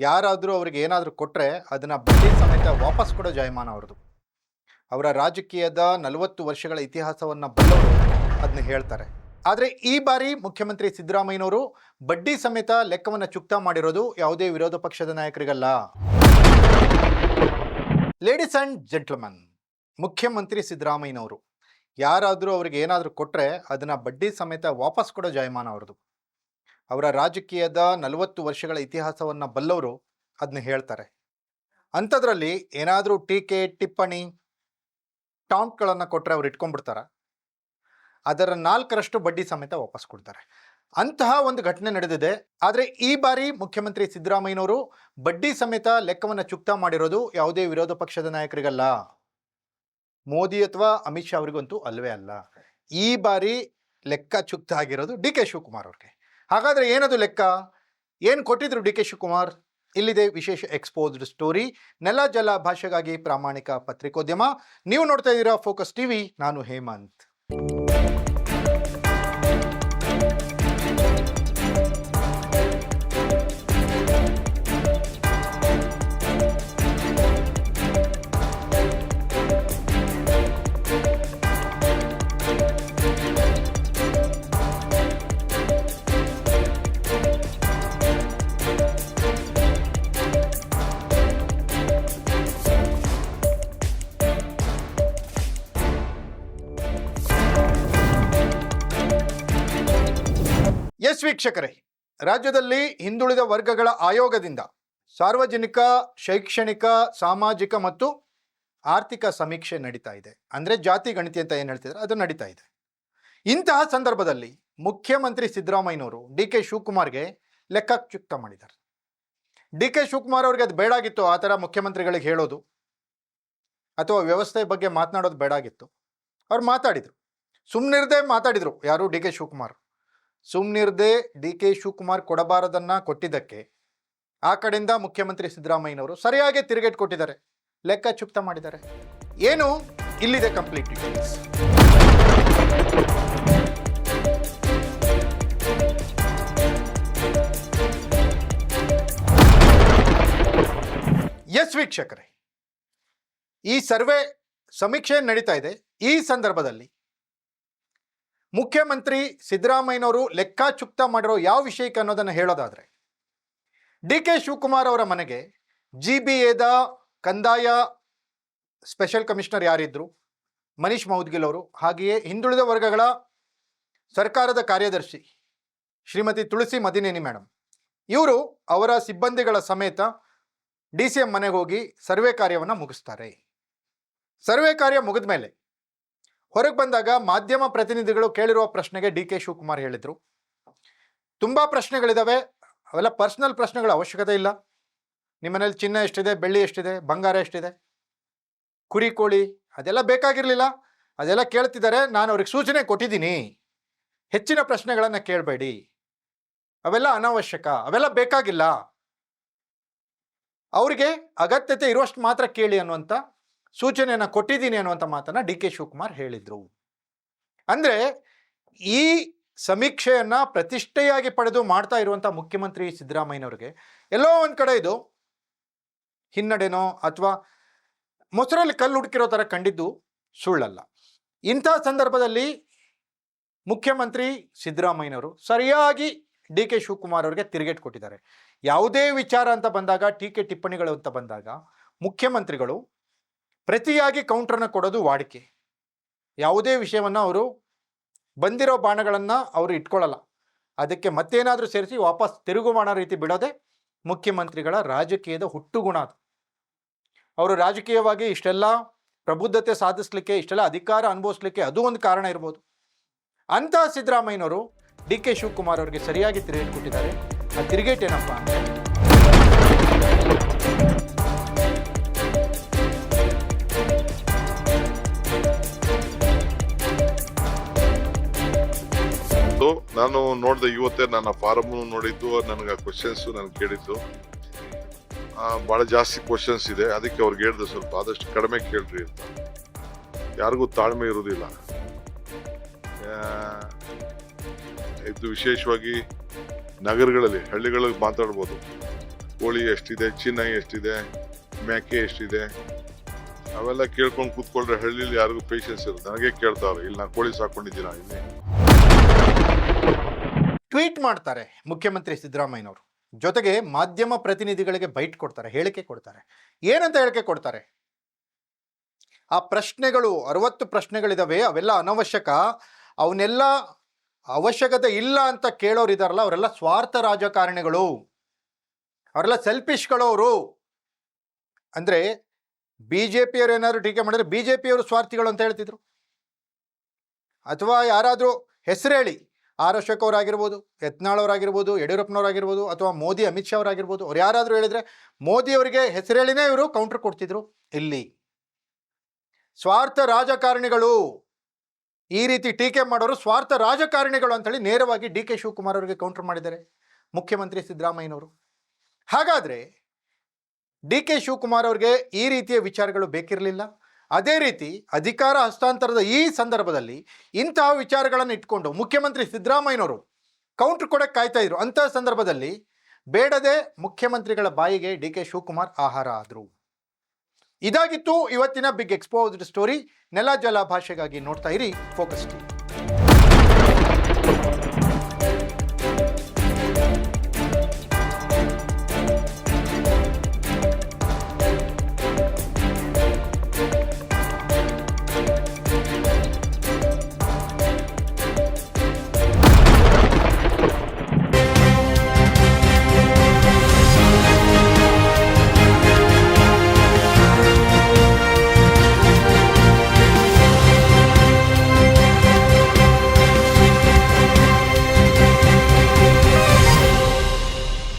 ಯಾರಾದರೂ ಅವ್ರಿಗೆ ಏನಾದರೂ ಕೊಟ್ಟರೆ ಅದನ್ನು ಬಡ್ಡಿ ಸಮೇತ ವಾಪಸ್ ಕೊಡೋ ಜಾಯಮಾನ ಅವ್ರದ್ದು ಅವರ ರಾಜಕೀಯದ ನಲವತ್ತು ವರ್ಷಗಳ ಇತಿಹಾಸವನ್ನು ಬಲ್ಲವರು ಅದನ್ನ ಹೇಳ್ತಾರೆ. ಆದರೆ ಈ ಬಾರಿ ಮುಖ್ಯಮಂತ್ರಿ ಸಿದ್ದರಾಮಯ್ಯನವರು ಬಡ್ಡಿ ಸಮೇತ ಲೆಕ್ಕವನ್ನು ಚುಕ್ತಾ ಮಾಡಿರೋದು ಯಾವುದೇ ವಿರೋಧ ಪಕ್ಷದ ನಾಯಕರಿಗಲ್ಲ. ಲೇಡೀಸ್ ಆ್ಯಂಡ್ ಜೆಂಟ್ಲ್ಮನ್ ಮುಖ್ಯಮಂತ್ರಿ ಸಿದ್ದರಾಮಯ್ಯನವರು, ಯಾರಾದರೂ ಅವ್ರಿಗೆ ಏನಾದರೂ ಕೊಟ್ಟರೆ ಅದನ್ನು ಬಡ್ಡಿ ಸಮೇತ ವಾಪಸ್ ಕೊಡೋ ಜಾಯಮಾನ ಅವ್ರದ್ದು ಅವರ ರಾಜಕೀಯದ ನಲವತ್ತು ವರ್ಷಗಳ ಇತಿಹಾಸವನ್ನು ಬಲ್ಲವರು ಅದನ್ನ ಹೇಳ್ತಾರೆ. ಅಂಥದ್ರಲ್ಲಿ ಏನಾದರೂ ಟೀಕೆ, ಟಿಪ್ಪಣಿ, ಟಾಂಕ್ಗಳನ್ನು ಕೊಟ್ಟರೆ ಅವ್ರು ಇಟ್ಕೊಂಡ್ಬಿಡ್ತಾರೆ. ಅದರ ನಾಲ್ಕರಷ್ಟು ಬಡ್ಡಿ ಸಮೇತ ವಾಪಸ್ ಕೊಡ್ತಾರೆ. ಅಂತಹ ಒಂದು ಘಟನೆ ನಡೆದಿದೆ. ಆದರೆ ಈ ಬಾರಿ ಮುಖ್ಯಮಂತ್ರಿ ಸಿದ್ದರಾಮಯ್ಯನವರು ಬಡ್ಡಿ ಸಮೇತ ಲೆಕ್ಕವನ್ನು ಚುಕ್ತಾ ಮಾಡಿರೋದು ಯಾವುದೇ ವಿರೋಧ ಪಕ್ಷದ ನಾಯಕರಿಗಲ್ಲ. ಮೋದಿ ಅಥವಾ ಅಮಿತ್ ಶಾ ಅವರಿಗಂತೂ ಅಲ್ಲವೇ ಅಲ್ಲ. ಈ ಬಾರಿ ಲೆಕ್ಕ ಚುಕ್ತ ಆಗಿರೋದು ಡಿ ಕೆ ಶಿವಕುಮಾರ್ ಅವ್ರಿಗೆ. ಹಾಗಾದರೆ ಏನದು ಲೆಕ್ಕ? ಏನು ಕೊಟ್ಟಿದ್ರು ಡಿ ಕೆ ಶಿವಕುಮಾರ್? ಇಲ್ಲಿದೆ ವಿಶೇಷ ಎಕ್ಸ್ಪೋಸ್ಡ್ ಸ್ಟೋರಿ ನೆಲ ಜಲ ಭಾಷೆಗಾಗಿ ಪ್ರಾಮಾಣಿಕ ಪತ್ರಿಕೋದ್ಯಮ. ನೀವು ನೋಡ್ತಾ ಇದ್ದೀರಾ ಫೋಕಸ್ ಟಿವಿ ನಾನು ಹೇಮಂತ್. ಎಸ್ ವೀಕ್ಷಕರೇ ರಾಜ್ಯದಲ್ಲಿ ಹಿಂದುಳಿದ ವರ್ಗಗಳ ಆಯೋಗದಿಂದ ಸಾರ್ವಜನಿಕ, ಶೈಕ್ಷಣಿಕ, ಸಾಮಾಜಿಕ ಮತ್ತು ಆರ್ಥಿಕ ಸಮೀಕ್ಷೆ ನಡೀತಾ ಇದೆ. ಅಂದರೆ ಜಾತಿ, ಗಣಿತಿ ಅಂತ ಏನು ಹೇಳ್ತಿದ್ರೆ? ಅದು ನಡೀತಾ ಇದೆ. ಇಂತಹ ಸಂದರ್ಭದಲ್ಲಿ ಮುಖ್ಯಮಂತ್ರಿ ಸಿದ್ದರಾಮಯ್ಯನವರು ಡಿ ಕೆ ಶಿವಕುಮಾರ್ಗೆ ಲೆಕ್ಕ ಚುಕ್ತ ಮಾಡಿದ್ದಾರೆ. ಡಿ ಕೆ ಶಿವಕುಮಾರ್ ಅವ್ರಿಗೆ ಅದು ಬೇಡಾಗಿತ್ತು ಆ ಥರ ಮುಖ್ಯಮಂತ್ರಿಗಳಿಗೆ ಹೇಳೋದು ಅಥವಾ ವ್ಯವಸ್ಥೆ ಬಗ್ಗೆ ಮಾತನಾಡೋದು ಬೇಡಾಗಿತ್ತು ಅವ್ರು ಮಾತಾಡಿದರು. ಸುಮ್ಮನಿರದೆ ಮಾತಾಡಿದರು ಯಾರು ಡಿ ಕೆ ಶಿವಕುಮಾರ್. ಸುಮ್ಮನಿರದೆ ಡಿ ಕೆ ಶಿವಕುಮಾರ್ ಕೊಡಬಾರದನ್ನ ಕೊಟ್ಟಿದ್ದಕ್ಕೆ, ಆ ಕಡೆಯಿಂದ ಮುಖ್ಯಮಂತ್ರಿ ಸಿದ್ದರಾಮಯ್ಯನವರು ಸರಿಯಾಗಿ ತಿರುಗೇಟ್ ಕೊಟ್ಟಿದ್ದಾರೆ ಲೆಕ್ಕ ಚುಕ್ತ ಮಾಡಿದ್ದಾರೆ. ಏನು? ಇಲ್ಲಿದೆ ಕಂಪ್ಲೀಟ್ ಡೀಟೇಲ್ಸ್ ಎಸ್ ವೀಕ್ಷಕರೇ. ಈ ಸರ್ವೆ ಸಮೀಕ್ಷೆ ನಡೀತಾ ಇದೆ. ಈ ಸಂದರ್ಭದಲ್ಲಿ ಮುಖ್ಯಮಂತ್ರಿ ಸಿದ್ದರಾಮಯ್ಯನವರು ಲೆಕ್ಕಾಚುಕ್ತ ಮಾಡಿರೋ ಯಾವ ವಿಷಯಕ್ಕೆ ಅನ್ನೋದನ್ನು ಹೇಳೋದಾದರೆ ಡಿ ಕೆ ಶಿವಕುಮಾರ್ ಅವರ ಮನೆಗೆ ಜಿ ಬಿ ಎದ ಕಂದಾಯ ಸ್ಪೆಷಲ್ ಕಮಿಷನರ್ ಯಾರಿದ್ದರು ಮನೀಶ್ ಮೌದ್ಗಿಲ್ ಅವರು, ಹಾಗೆಯೇ ಹಿಂದುಳಿದ ವರ್ಗಗಳ ಸರ್ಕಾರದ ಕಾರ್ಯದರ್ಶಿ ಶ್ರೀಮತಿ ತುಳಸಿ ಮದಿನೇನಿ ಮೇಡಮ್ ಇವರು ಅವರ ಸಿಬ್ಬಂದಿಗಳ ಸಮೇತ ಡಿ ಸಿ ಎಂ ಮನೆಗೆ ಹೋಗಿ ಸರ್ವೆ ಕಾರ್ಯವನ್ನು ಮುಗಿಸ್ತಾರೆ. ಸರ್ವೆ ಕಾರ್ಯ ಮುಗಿದ ಮೇಲೆ ಹೊರಗೆ ಬಂದಾಗ ಮಾಧ್ಯಮ ಪ್ರತಿನಿಧಿಗಳು ಕೇಳಿರುವ ಪ್ರಶ್ನೆಗೆ ಡಿ ಕೆ ಶಿವಕುಮಾರ್ ಹೇಳಿದರು. ತುಂಬ ಪ್ರಶ್ನೆಗಳಿದ್ದಾವೆ ಅವೆಲ್ಲ ಪರ್ಸ್ನಲ್ ಪ್ರಶ್ನೆಗಳ ಅವಶ್ಯಕತೆ ಇಲ್ಲ. ನಿಮ್ಮನೇಲಿ ಚಿನ್ನ ಎಷ್ಟಿದೆ, ಬೆಳ್ಳಿ ಎಷ್ಟಿದೆ, ಬಂಗಾರ ಎಷ್ಟಿದೆ, ಕುರಿ, ಕೋಳಿ ಅದೆಲ್ಲ ಬೇಕಾಗಿರಲಿಲ್ಲ. ಅದೆಲ್ಲ ಕೇಳ್ತಿದ್ದಾರೆ. ನಾನು ಅವ್ರಿಗೆ ಸೂಚನೆ ಕೊಟ್ಟಿದ್ದೀನಿ. ಹೆಚ್ಚಿನ ಪ್ರಶ್ನೆಗಳನ್ನು ಕೇಳಬೇಡಿ. ಅವೆಲ್ಲ ಅನಾವಶ್ಯಕ. ಅವೆಲ್ಲ ಬೇಕಾಗಿಲ್ಲ. ಅವರಿಗೆ ಅಗತ್ಯತೆ ಇರುವಷ್ಟು ಮಾತ್ರ ಕೇಳಿ ಅನ್ನುವಂಥ ಸೂಚನೆಯನ್ನು ಕೊಟ್ಟಿದ್ದೀನಿ ಅನ್ನುವಂಥ ಮಾತನ್ನು ಡಿ ಕೆ ಶಿವಕುಮಾರ್ ಹೇಳಿದರು. ಅಂದರೆ ಈ ಸಮೀಕ್ಷೆಯನ್ನು ಪ್ರತಿಷ್ಠೆಯಾಗಿ ಪಡೆದು ಮಾಡ್ತಾ ಇರುವಂಥ ಮುಖ್ಯಮಂತ್ರಿ ಸಿದ್ದರಾಮಯ್ಯನವ್ರಿಗೆ ಎಲ್ಲೋ ಒಂದು ಕಡೆ ಇದು ಹಿನ್ನಡೆನೋ ಅಥವಾ ಮೊಸರಲ್ಲಿ ಕಲ್ಲು ಹುಡುಕಿರೋ ಥರ ಕಂಡಿದ್ದು ಸುಳ್ಳಲ್ಲ. ಇಂಥ ಸಂದರ್ಭದಲ್ಲಿ ಮುಖ್ಯಮಂತ್ರಿ ಸಿದ್ದರಾಮಯ್ಯನವರು ಸರಿಯಾಗಿ ಡಿ ಕೆ ಶಿವಕುಮಾರ್ ಅವರಿಗೆ ತಿರುಗೇಟ್ ಕೊಟ್ಟಿದ್ದಾರೆ. ಯಾವುದೇ ವಿಚಾರ ಅಂತ ಬಂದಾಗ, ಟೀಕೆ ಟಿಪ್ಪಣಿಗಳು ಅಂತ ಬಂದಾಗ ಮುಖ್ಯಮಂತ್ರಿಗಳು ಪ್ರತಿಯಾಗಿ ಕೌಂಟ್ರನ್ನ ಕೊಡೋದು ವಾಡಿಕೆ. ಯಾವುದೇ ವಿಷಯವನ್ನು ಅವರು ಬಂದಿರೋ ಬಾಣಗಳನ್ನು ಅವರು ಇಟ್ಕೊಳ್ಳಲ್ಲ. ಅದಕ್ಕೆ ಮತ್ತೇನಾದರೂ ಸೇರಿಸಿ ವಾಪಸ್ ತಿರುಗು ಮಾಡೋ ರೀತಿ ಬಿಡೋದೆ ಮುಖ್ಯಮಂತ್ರಿಗಳ ರಾಜಕೀಯದ ಹುಟ್ಟುಗುಣ ಅದು. ಅವರು ರಾಜಕೀಯವಾಗಿ ಇಷ್ಟೆಲ್ಲ ಪ್ರಬುದ್ಧತೆ ಸಾಧಿಸ್ಲಿಕ್ಕೆ, ಇಷ್ಟೆಲ್ಲ ಅಧಿಕಾರ ಅನುಭವಿಸ್ಲಿಕ್ಕೆ ಅದು ಒಂದು ಕಾರಣ ಇರ್ಬೋದು. ಅಂತಹ ಸಿದ್ದರಾಮಯ್ಯನವರು ಡಿ ಕೆ ಶಿವಕುಮಾರ್ ಅವರಿಗೆ ಸರಿಯಾಗಿ ತಿರುಗೇಟ್ ಕೊಟ್ಟಿದ್ದಾರೆ ಆ ತಿರುಗೇಟ್ ಸೊ ನಾನು ನೋಡಿದೆ ಇವತ್ತೇ ನನ್ನ ಫಾರಮ್ ನೋಡಿದ್ದು ನನಗೆ ಕ್ವಶನ್ಸ್ ನಾನು ಕೇಳಿದ್ದು. ಭಾಳ ಜಾಸ್ತಿ ಕ್ವಶನ್ಸ್ ಇದೆ. ಅದಕ್ಕೆ ಅವ್ರಿಗೆ ಹೇಳಿದೆ ಸ್ವಲ್ಪ ಆದಷ್ಟು ಕಡಿಮೆ ಕೇಳ್ರಿ ಅಂತ. ಯಾರಿಗೂ ತಾಳ್ಮೆ ಇರುವುದಿಲ್ಲ. ಆ, ಇದು ವಿಶೇಷವಾಗಿ ನಗರಗಳಲ್ಲಿ ಹಳ್ಳಿಗಳಲ್ಲಿ ಮಾತಾಡ್ಬೋದು. ಕೋಳಿ ಎಷ್ಟಿದೆ ಚಿನ್ನ ಎಷ್ಟಿದೆ ಮೇಕೆ ಎಷ್ಟಿದೆ ಅವೆಲ್ಲ ಕೇಳ್ಕೊಂಡು ಕೂತ್ಕೊಂಡ್ರೆ ಹಳ್ಳಿಲಿ ಯಾರಿಗೂ ಪೇಷನ್ಸ್ ಇರುತ್ತೆ. ನನಗೆ ಕೇಳ್ತಾವ್ರೆ ಇಲ್ಲಿ ನಾನು ಕೋಳಿ ಸಾಕೊಂಡಿದ್ದೀನಿ ಇಲ್ಲಿ? ಟ್ವೀಟ್ ಮಾಡ್ತಾರೆ ಮುಖ್ಯಮಂತ್ರಿ ಸಿದ್ದರಾಮಯ್ಯನವರು. ಜೊತೆಗೆ ಮಾಧ್ಯಮ ಪ್ರತಿನಿಧಿಗಳಿಗೆ ಬೈಟ್ ಕೊಡ್ತಾರೆ, ಹೇಳಿಕೆ ಕೊಡ್ತಾರೆ. ಏನಂತ ಹೇಳಿಕೆ ಕೊಡ್ತಾರೆ? ಆ ಪ್ರಶ್ನೆಗಳು, ಅರವತ್ತು ಪ್ರಶ್ನೆಗಳಿದಾವೆ, ಅವೆಲ್ಲ ಅನವಶ್ಯಕ. ಅವನ್ನೆಲ್ಲ ಅವಶ್ಯಕತೆ ಇಲ್ಲ ಅಂತ ಕೇಳೋರು ಇದಾರಲ್ಲ, ಅವರೆಲ್ಲ ಸ್ವಾರ್ಥ ರಾಜಕಾರಣಿಗಳು. ಅವರೆಲ್ಲ ಸೆಲ್ಫಿಶ್ಗಳು ಅವರು. ಅಂದರೆ ಬಿ ಜೆ ಪಿಯವರು ಏನಾದರೂ ಟೀಕೆ ಮಾಡಿದ್ರೆ ಬಿ ಜೆ ಪಿಯವರು ಸ್ವಾರ್ಥಿಗಳು ಅಂತ ಹೇಳ್ತಿದ್ರು. ಅಥವಾ ಯಾರಾದರೂ ಹೆಸರು ಹೇಳಿ ಆರ್ ಅಶೋಕ್ ಅವರಾಗಿರ್ಬೋದು ಯತ್ನಾಳ್ ಅವರಾಗಿರ್ಬೋದು ಯಡಿಯೂರಪ್ಪನವರಾಗಿರ್ಬೋದು ಅಥವಾ ಮೋದಿ, ಅಮಿತ್ ಶಾ ಅವರಾಗಿರ್ಬೋದು, ಅವ್ರು ಯಾರಾದರೂ ಹೇಳಿದ್ರೆ ಮೋದಿ ಅವರಿಗೆ ಹೆಸರೇಳಿನೇ ಇವರು ಕೌಂಟರ್ ಕೊಡ್ತಿದ್ರು ಇಲ್ಲಿ. ಸ್ವಾರ್ಥ ರಾಜಕಾರಣಿಗಳು ಈ ರೀತಿ ಟೀಕೆ ಮಾಡೋರು ಸ್ವಾರ್ಥ ರಾಜಕಾರಣಿಗಳು ಅಂತೇಳಿ ನೇರವಾಗಿ ಡಿ ಕೆ ಶಿವಕುಮಾರ್ ಅವರಿಗೆ ಕೌಂಟರ್ ಮಾಡಿದ್ದಾರೆ, ಮುಖ್ಯಮಂತ್ರಿ ಸಿದ್ದರಾಮಯ್ಯನವರು. ಹಾಗಾದರೆ ಡಿ ಕೆ ಶಿವಕುಮಾರ್ ಅವರಿಗೆ ಈ ರೀತಿಯ ವಿಚಾರಗಳು ಬೇಕಿರಲಿಲ್ಲ. ಅದೇ ರೀತಿ ಅಧಿಕಾರ ಹಸ್ತಾಂತರದ ಈ ಸಂದರ್ಭದಲ್ಲಿ ಇಂತಹ ವಿಚಾರಗಳನ್ನು ಇಟ್ಕೊಂಡು ಮುಖ್ಯಮಂತ್ರಿ ಸಿದ್ದರಾಮಯ್ಯನವರು ಕೌಂಟ್ರ್ ಕೊಡಕ್ಕೆ ಕಾಯ್ತಾ ಇದ್ರು. ಅಂತಹ ಸಂದರ್ಭದಲ್ಲಿ ಬೇಡದೆ ಮುಖ್ಯಮಂತ್ರಿಗಳ ಬಾಯಿಗೆ ಡಿ ಕೆ ಶಿವಕುಮಾರ್ ಆಹಾರ ಆದರು. ಇದಾಗಿತ್ತು ಇವತ್ತಿನ ಬಿಗ್ ಎಕ್ಸ್ಪೋಸ್ಡ್ ಸ್ಟೋರಿ ನೆಲ ಜಲ ಭಾಷೆಗಾಗಿ ನೋಡ್ತಾ ಇರಿ. Focus T